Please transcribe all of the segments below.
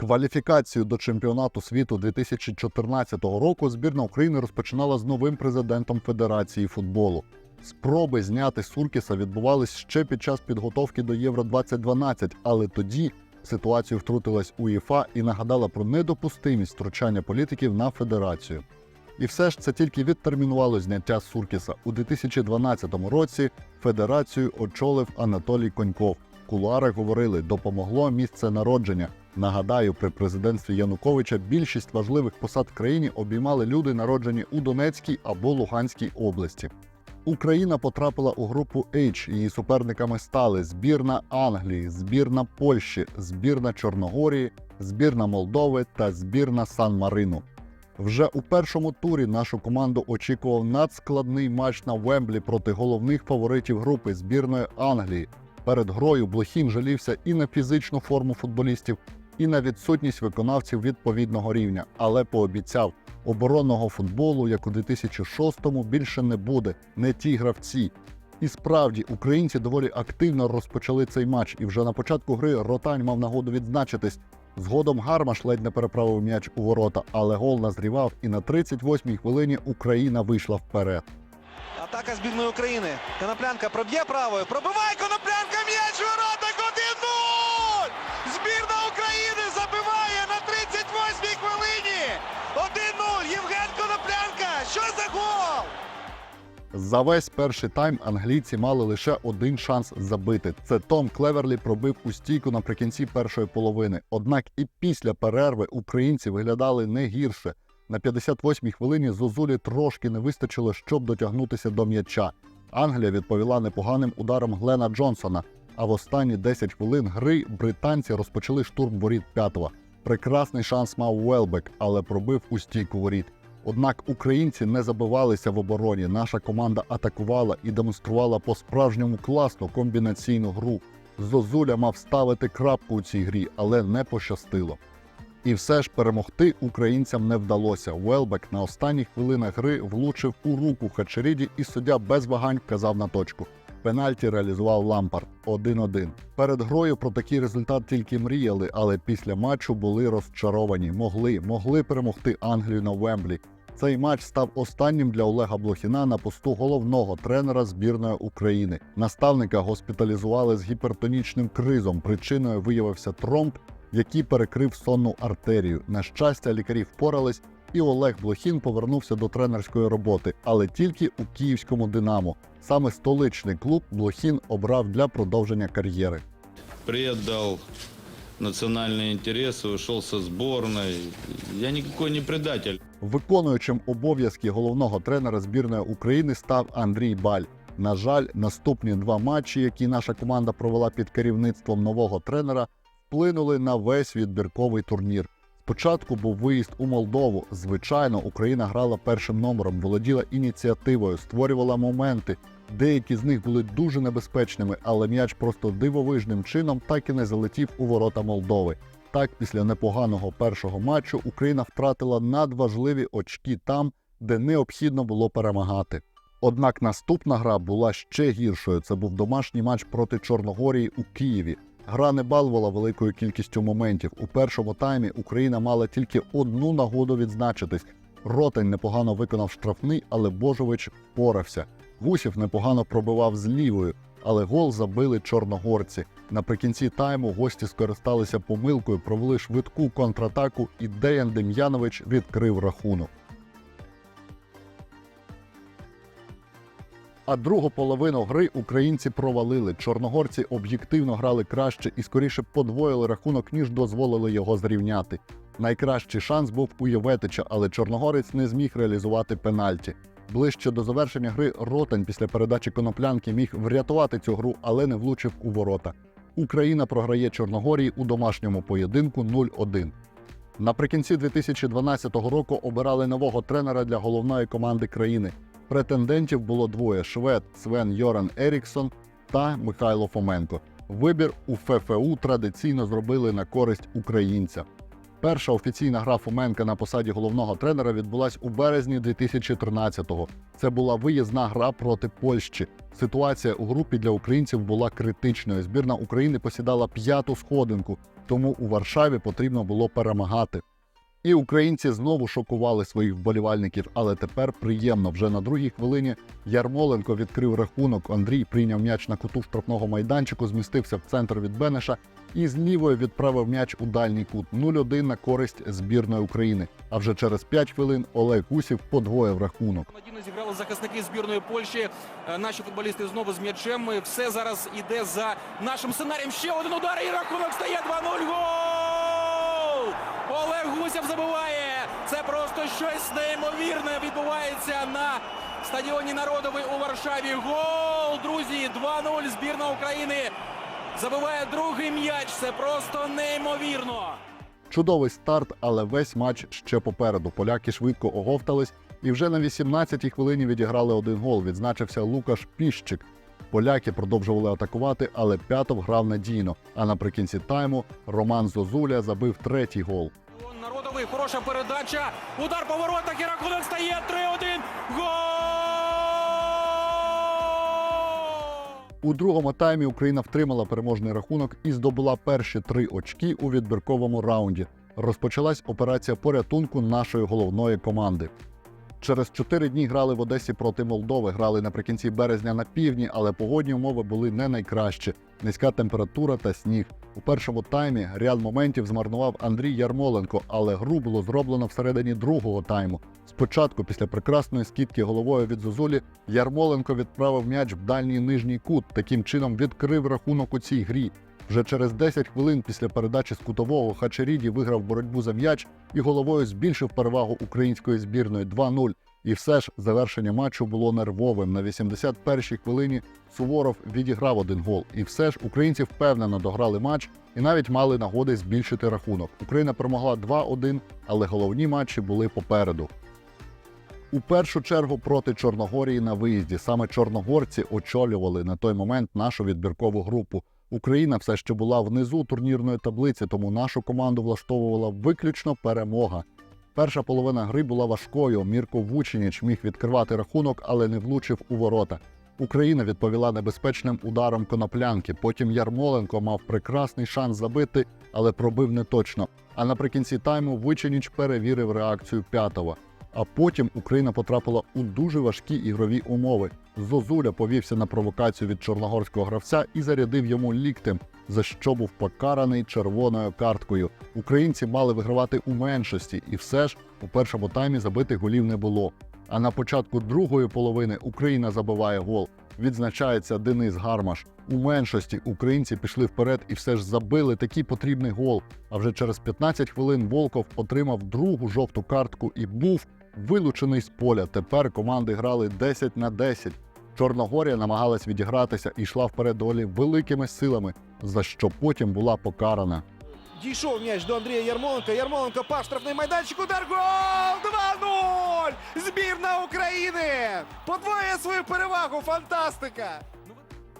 Кваліфікацію до чемпіонату світу 2014 року збірна України розпочинала з новим президентом Федерації футболу. Спроби зняти Суркіса відбувались ще під час підготовки до Євро 2012, але тоді ситуацію втрутилась УЄФА і нагадала про недопустимість втручання політиків на федерацію. І все ж це тільки відтермінувало зняття Суркіса. У 2012 році федерацію очолив Анатолій Коньков. В кулуарах говорили, допомогло місце народження. Нагадаю, при президентстві Януковича більшість важливих посад в країні обіймали люди, народжені у Донецькій або Луганській області. Україна потрапила у групу H. Її суперниками стали збірна Англії, збірна Польщі, збірна Чорногорії, збірна Молдови та збірна Сан-Марину. Вже у першому турі нашу команду очікував надскладний матч на Вемблі проти головних фаворитів групи збірної Англії. Перед грою Блохін жалівся і на фізичну форму футболістів, і на відсутність виконавців відповідного рівня, але пообіцяв, оборонного футболу, як у 2006-му, більше не буде, не ті гравці. І справді українці доволі активно розпочали цей матч, і вже на початку гри Ротань мав нагоду відзначитись. Згодом Гармаш ледь не переправив м'яч у ворота, але гол назрівав, і на 38-й хвилині Україна вийшла вперед. Атака збірної України. Коноплянка проб'є правою. Пробиває Коноплянка м'яч у воротах 1-0! Збірна України забиває на 38-й хвилині. 1-0. Євген Коноплянка. Що за гол? За весь перший тайм англійці мали лише один шанс забити. Це Том Клеверлі пробив у стійку наприкінці першої половини. Однак і після перерви українці виглядали не гірше. На 58-й хвилині Зозулі трошки не вистачило, щоб дотягнутися до м'яча. Англія відповіла непоганим ударом Глена Джонсона. А в останні 10 хвилин гри британці розпочали штурм воріт п'ятого. Прекрасний шанс мав Уелбек, але пробив у стійку воріт. Однак українці не забивалися в обороні. Наша команда атакувала і демонструвала по-справжньому класну комбінаційну гру. Зозуля мав ставити крапку у цій грі, але не пощастило. І все ж перемогти українцям не вдалося. Уелбек на останніх хвилинах гри влучив у руку Хачеріді, і суддя без вагань вказав на точку. Пенальті реалізував Лампард 1-1. Перед грою про такий результат тільки мріяли, але після матчу були розчаровані. Могли, могли перемогти Англію на Вемблі. Цей матч став останнім для Олега Блохіна на посту головного тренера збірної України. Наставника госпіталізували з гіпертонічним кризом. Причиною виявився тромб, який перекрив сонну артерію. На щастя, лікарі впорались, і Олег Блохін повернувся до тренерської роботи, але тільки у київському Динамо. Саме столичний клуб Блохін обрав для продовження кар'єри. предал национальные интересы, ушел со сборной. Я никакой не предатель. Виконуючим обов'язки головного тренера збірної України став Андрій Баль. На жаль, наступні два матчі, які наша команда провела під керівництвом нового тренера, вплинули на весь відбірковий турнір. Спочатку був виїзд у Молдову. Звичайно, Україна грала першим номером, володіла ініціативою, створювала моменти. Деякі з них були дуже небезпечними, але м'яч просто дивовижним чином так і не залетів у ворота Молдови. Так, після непоганого першого матчу Україна втратила надважливі очки там, де необхідно було перемагати. Однак наступна гра була ще гіршою. Це був домашній матч проти Чорногорії у Києві. Гра не балувала великою кількістю моментів. У першому таймі Україна мала тільки одну нагоду відзначитись. Ротень непогано виконав штрафний, але Божович впорався. Гусів непогано пробивав з лівою, але гол забили чорногорці. Наприкінці тайму гості скористалися помилкою, провели швидку контратаку, і Деян Дем'янович відкрив рахунок. А другу половину гри українці провалили. Чорногорці об'єктивно грали краще і скоріше подвоїли рахунок, ніж дозволили його зрівняти. Найкращий шанс був у Єветича, але чорногорець не зміг реалізувати пенальті. Ближче до завершення гри Ротань після передачі коноплянки міг врятувати цю гру, але не влучив у ворота. Україна програє Чорногорії у домашньому поєдинку 0-1. Наприкінці 2012 року обирали нового тренера для головної команди країни. Претендентів було двоє: швед Свен Йоран Еріксон та Михайло Фоменко. Вибір у ФФУ традиційно зробили на користь українця. Перша офіційна гра Фоменка на посаді головного тренера відбулась у березні 2013-го. Це була виїзна гра проти Польщі. Ситуація у групі для українців була критичною. Збірна України посідала п'яту сходинку, тому у Варшаві потрібно було перемагати. І українці знову шокували своїх вболівальників, але тепер приємно. Вже на другій хвилині Ярмоленко відкрив рахунок. Андрій прийняв м'яч на куту штрафного майданчику, змістився в центр від Бенеша і з лівої відправив м'яч у дальній кут 0-1 на користь збірної України. А вже через 5 хвилин Олег Усів подвоїв рахунок. Надійно зіграли захисники збірної Польщі. Е, Наші футболісти знову з м'ячем. Все зараз іде за нашим сценарієм. Ще один удар і рахунок стає 2-0. Гол! Олег Гусєв забиває. Це просто щось неймовірне відбувається на стадіоні Народовий у Варшаві. Гол, друзі! 2-0. Збірна України забиває другий м'яч. Це просто неймовірно. Чудовий старт, але весь матч ще попереду. Поляки швидко оговтались і вже на 18-й хвилині відіграли один гол. Відзначився Лукаш Піщик. Поляки продовжували атакувати, але П'ятов грав надійно. А наприкінці тайму Роман Зозуля забив третій гол. Хороша передача. Удар по воротах і рахунок стає 3-1. Гол! У другому таймі Україна втримала переможний рахунок і здобула перші три очки у відбірковому раунді. Розпочалась операція порятунку нашої головної команди. Через чотири дні грали в Одесі проти Молдови. Грали наприкінці березня на півдні, але погодні умови були не найкращі. Низька температура та сніг. У першому таймі ряд моментів змарнував Андрій Ярмоленко, але гру було зроблено всередині другого тайму. Спочатку, після прекрасної скидки головою від Зозулі, Ярмоленко відправив м'яч в дальній нижній кут. Таким чином відкрив рахунок у цій грі. Вже через 10 хвилин після передачі з кутового Хачеріді виграв боротьбу за м'яч і головою збільшив перевагу української збірної 2-0. І все ж завершення матчу було нервовим. На 81-й хвилині Суворов відіграв один гол. І все ж українці впевнено дограли матч і навіть мали нагоди збільшити рахунок. Україна перемогла 2-1, але головні матчі були попереду. У першу чергу проти Чорногорії на виїзді саме чорногорці очолювали на той момент нашу відбіркову групу. Україна все ще була внизу турнірної таблиці, тому нашу команду влаштовувала виключно перемога. Перша половина гри була важкою. Мірко Вученіч міг відкривати рахунок, але не влучив у ворота. Україна відповіла небезпечним ударом коноплянки. Потім Ярмоленко мав прекрасний шанс забити, але пробив не точно. А наприкінці тайму Вученіч перевірив реакцію п'ятого. А потім Україна потрапила у дуже важкі ігрові умови. Зозуля повівся на провокацію від чорногорського гравця і зарядив йому ліктем, за що був покараний червоною карткою. Українці мали вигравати у меншості, і все ж у першому таймі забитих голів не було. А на початку другої половини Україна забиває гол. Відзначається Денис Гармаш. У меншості українці пішли вперед і все ж забили такий потрібний гол. А вже через 15 хвилин Волков отримав другу жовту картку і був вилучений з поля. Тепер команди грали 10 на 10. Чорногорія намагалась відігратися і йшла вперед доволі великими силами, за що потім була покарана. Дійшов м'яч до Андрія Ярмоленка. Ярмоленко пас штрафний майданчик. Удар гол! 2-0! Збірна України! Подвоює свою перевагу. Фантастика!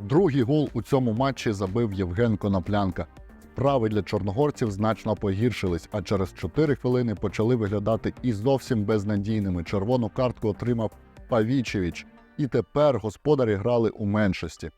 Другий гол у цьому матчі забив Євген Коноплянка. Справи для чорногорців значно погіршились, а через 4 хвилини почали виглядати і зовсім безнадійними. Червону картку отримав Павічевич, і тепер господарі грали у меншості.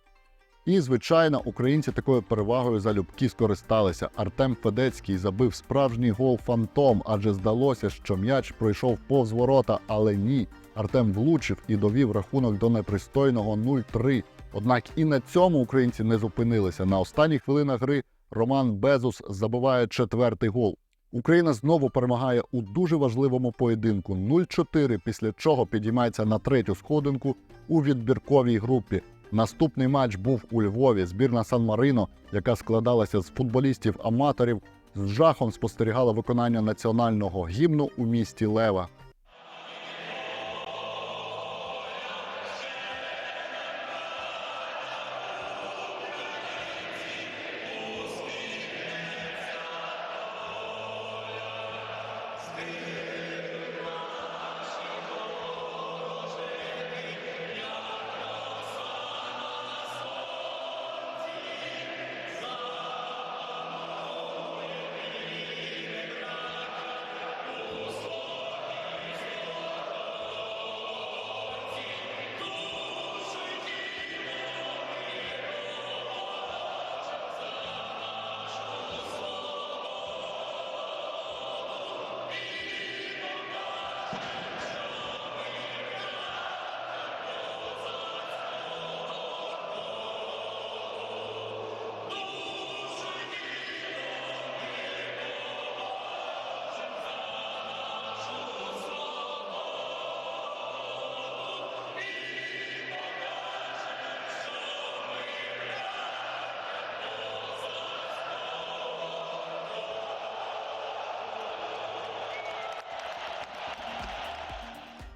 І, звичайно, українці такою перевагою залюбки скористалися. Артем Федецький забив справжній гол фантом, адже здалося, що м'яч пройшов повз ворота, але ні. Артем влучив і довів рахунок до непристойного 0-3. Однак і на цьому українці не зупинилися. На останніх хвилинах гри Роман Безус забиває четвертий гол. Україна знову перемагає у дуже важливому поєдинку 0-4, після чого підіймається на третю сходинку у відбірковій групі. Наступний матч був у Львові. Збірна Сан-Марино, яка складалася з футболістів-аматорів, з жахом спостерігала виконання національного гімну у місті Лева.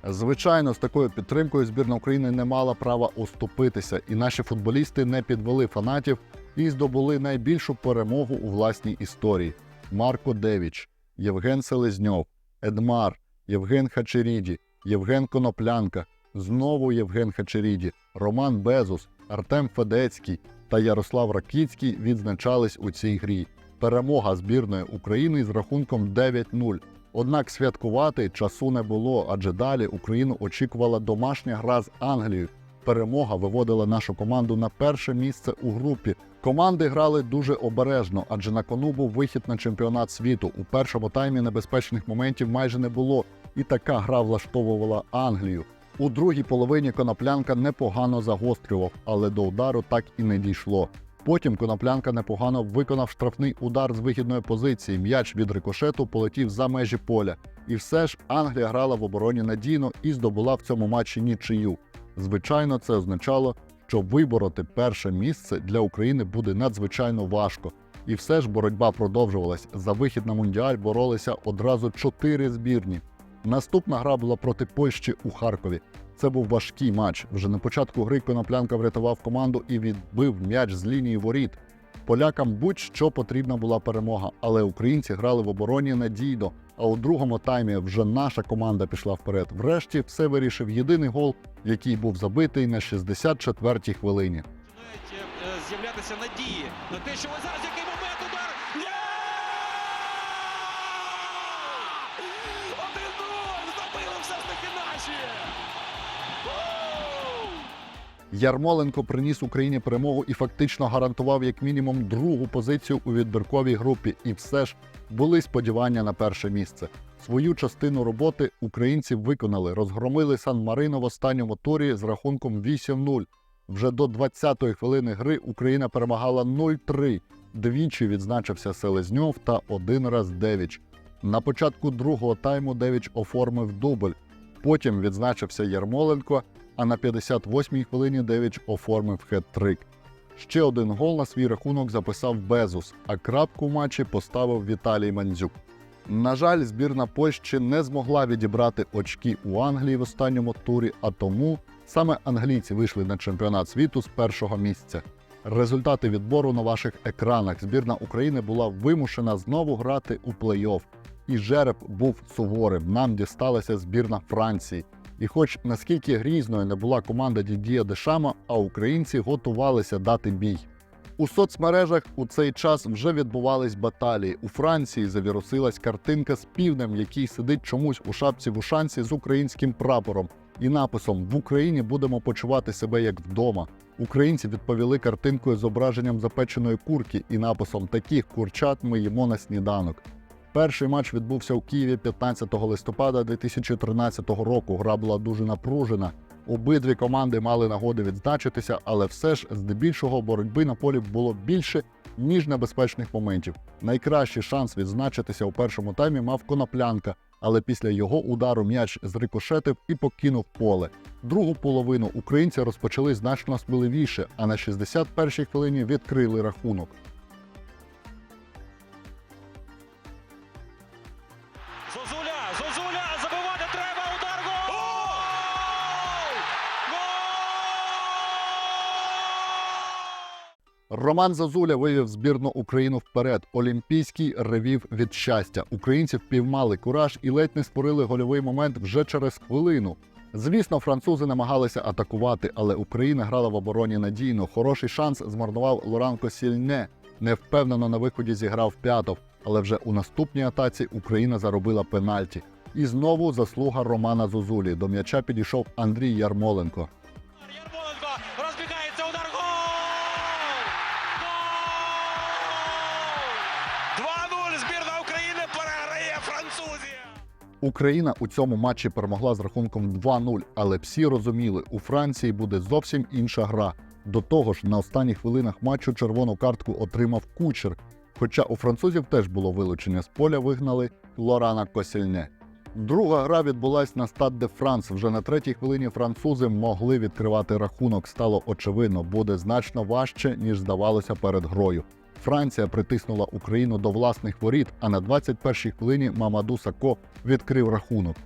Звичайно, з такою підтримкою збірна України не мала права уступитися, і наші футболісти не підвели фанатів і здобули найбільшу перемогу у власній історії. Марко Девіч, Євген Селезньов, Едмар, Євген Хачеріді, Євген Коноплянка, знову Євген Хачеріді, Роман Безус, Артем Федецький та Ярослав Ракіцький відзначались у цій грі. Перемога збірної України з рахунком 9-0. Однак святкувати часу не було, адже далі Україну очікувала домашня гра з Англією. Перемога виводила нашу команду на перше місце у групі. Команди грали дуже обережно, адже на кону був вихід на чемпіонат світу. У першому таймі небезпечних моментів майже не було, і така гра влаштовувала Англію. У другій половині коноплянка непогано загострював, але до удару так і не дійшло. Потім коноплянка непогано виконав штрафний удар з вихідної позиції. М'яч від рикошету полетів за межі поля. І все ж Англія грала в обороні надійно і здобула в цьому матчі нічию. Звичайно, це означало, що вибороти перше місце для України буде надзвичайно важко. І все ж боротьба продовжувалась. За вихід на мундіаль боролися одразу чотири збірні. Наступна гра була проти Польщі у Харкові. Це був важкий матч. Вже на початку гри Коноплянка врятував команду і відбив м'яч з лінії воріт. Полякам будь-що потрібна була перемога, але українці грали в обороні надійно. А у другому таймі вже наша команда пішла вперед. Врешті все вирішив єдиний гол, який був забитий на 64-й хвилині. Е, з'являтися надії на те, що ось зараз Ярмоленко приніс Україні перемогу і фактично гарантував як мінімум другу позицію у відбірковій групі. І все ж були сподівання на перше місце. Свою частину роботи українці виконали, розгромили Сан Марино в останньому турі з рахунком 8-0. Вже до 20-ї хвилини гри Україна перемагала 0-3. Двічі відзначився Селезньов та один раз Девіч. На початку другого тайму Девіч оформив дубль. Потім відзначився Ярмоленко, а на 58-й хвилині Девіч оформив хет-трик. Ще один гол на свій рахунок записав Безус, а крапку в матчі поставив Віталій Мандзюк. На жаль, збірна Польщі не змогла відібрати очки у Англії в останньому турі, а тому саме англійці вийшли на чемпіонат світу з першого місця. Результати відбору на ваших екранах. Збірна України була вимушена знову грати у плей-офф. І жереб був суворим. Нам дісталася збірна Франції. І хоч наскільки грізною не була команда Дідія Дешама, а українці готувалися дати бій. У соцмережах у цей час вже відбувались баталії. У Франції завірусилась картинка з півнем, який сидить чомусь у шапці в ушанці з українським прапором і написом В Україні будемо почувати себе як вдома. Українці відповіли картинкою з зображенням запеченої курки і написом Таких курчат ми їмо на сніданок. Перший матч відбувся у Києві 15 листопада 2013 року. Гра була дуже напружена. Обидві команди мали нагоди відзначитися, але все ж здебільшого боротьби на полі було більше, ніж небезпечних моментів. Найкращий шанс відзначитися у першому таймі мав коноплянка, але після його удару м'яч зрикошетив і покинув поле. Другу половину українці розпочали значно сміливіше, а на 61-й хвилині відкрили рахунок. Роман Зазуля вивів збірну Україну вперед. Олімпійський ревів від щастя. Українці впіймали кураж і ледь не створили гольовий момент вже через хвилину. Звісно, французи намагалися атакувати, але Україна грала в обороні надійно. Хороший шанс змарнував Лоранко Сільне. Невпевнено на виході зіграв п'ятов, але вже у наступній атаці Україна заробила пенальті. І знову заслуга Романа Зозулі. До м'яча підійшов Андрій. Ярмоленко Україна у цьому матчі перемогла з рахунком 2-0, але всі розуміли, у Франції буде зовсім інша гра. До того ж, на останніх хвилинах матчу червону картку отримав кучер. Хоча у французів теж було вилучення з поля, вигнали Лорана Косільне. Друга гра відбулась на стад де Франс. Вже на третій хвилині французи могли відкривати рахунок. Стало очевидно, буде значно важче, ніж здавалося перед грою. Франція притиснула Україну до власних воріт, а на 21-й хвилині Мамаду Сако відкрив рахунок.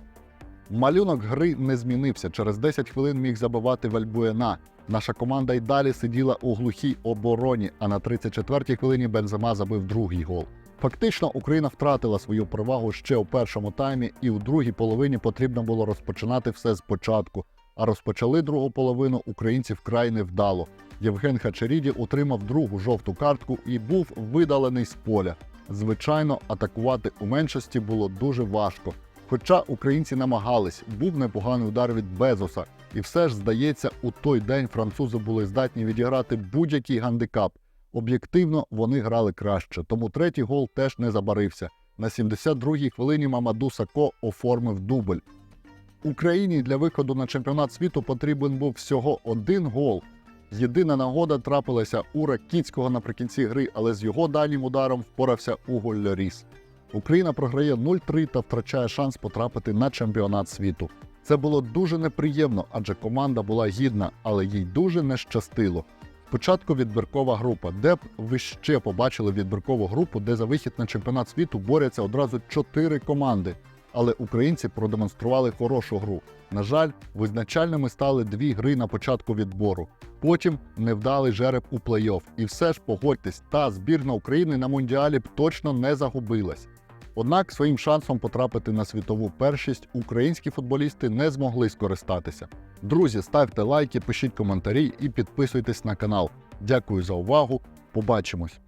Малюнок гри не змінився. Через 10 хвилин міг забивати Вальбуена. Наша команда й далі сиділа у глухій обороні, а на 34-й хвилині Бензема забив другий гол. Фактично, Україна втратила свою перевагу ще у першому таймі, і у другій половині потрібно було розпочинати все спочатку. А розпочали другу половину українці вкрай невдало. Євген Хачеріді отримав другу жовту картку і був видалений з поля. Звичайно, атакувати у меншості було дуже важко. Хоча українці намагались, був непоганий удар від Безоса, і все ж здається, у той день французи були здатні відіграти будь-який гандикап. Об'єктивно вони грали краще, тому третій гол теж не забарився. На 72-й хвилині Мамаду Сако оформив дубль. Україні для виходу на чемпіонат світу потрібен був всього один гол. Єдина нагода трапилася у Ракіцького наприкінці гри, але з його дальнім ударом впорався Уго Льоріс. Україна програє 0-3 та втрачає шанс потрапити на чемпіонат світу. Це було дуже неприємно, адже команда була гідна, але їй дуже не щастило. Спочатку відбіркова група, де б ви ще побачили відбіркову групу, де за вихід на чемпіонат світу борються одразу чотири команди. Але українці продемонстрували хорошу гру. На жаль, визначальними стали дві гри на початку відбору. Потім невдалий жереб у плей-офф. І все ж погодьтесь, та збірна України на мундіалі б точно не загубилась. Однак своїм шансом потрапити на світову першість українські футболісти не змогли скористатися. Друзі, ставте лайки, пишіть коментарі і підписуйтесь на канал. Дякую за увагу. Побачимось!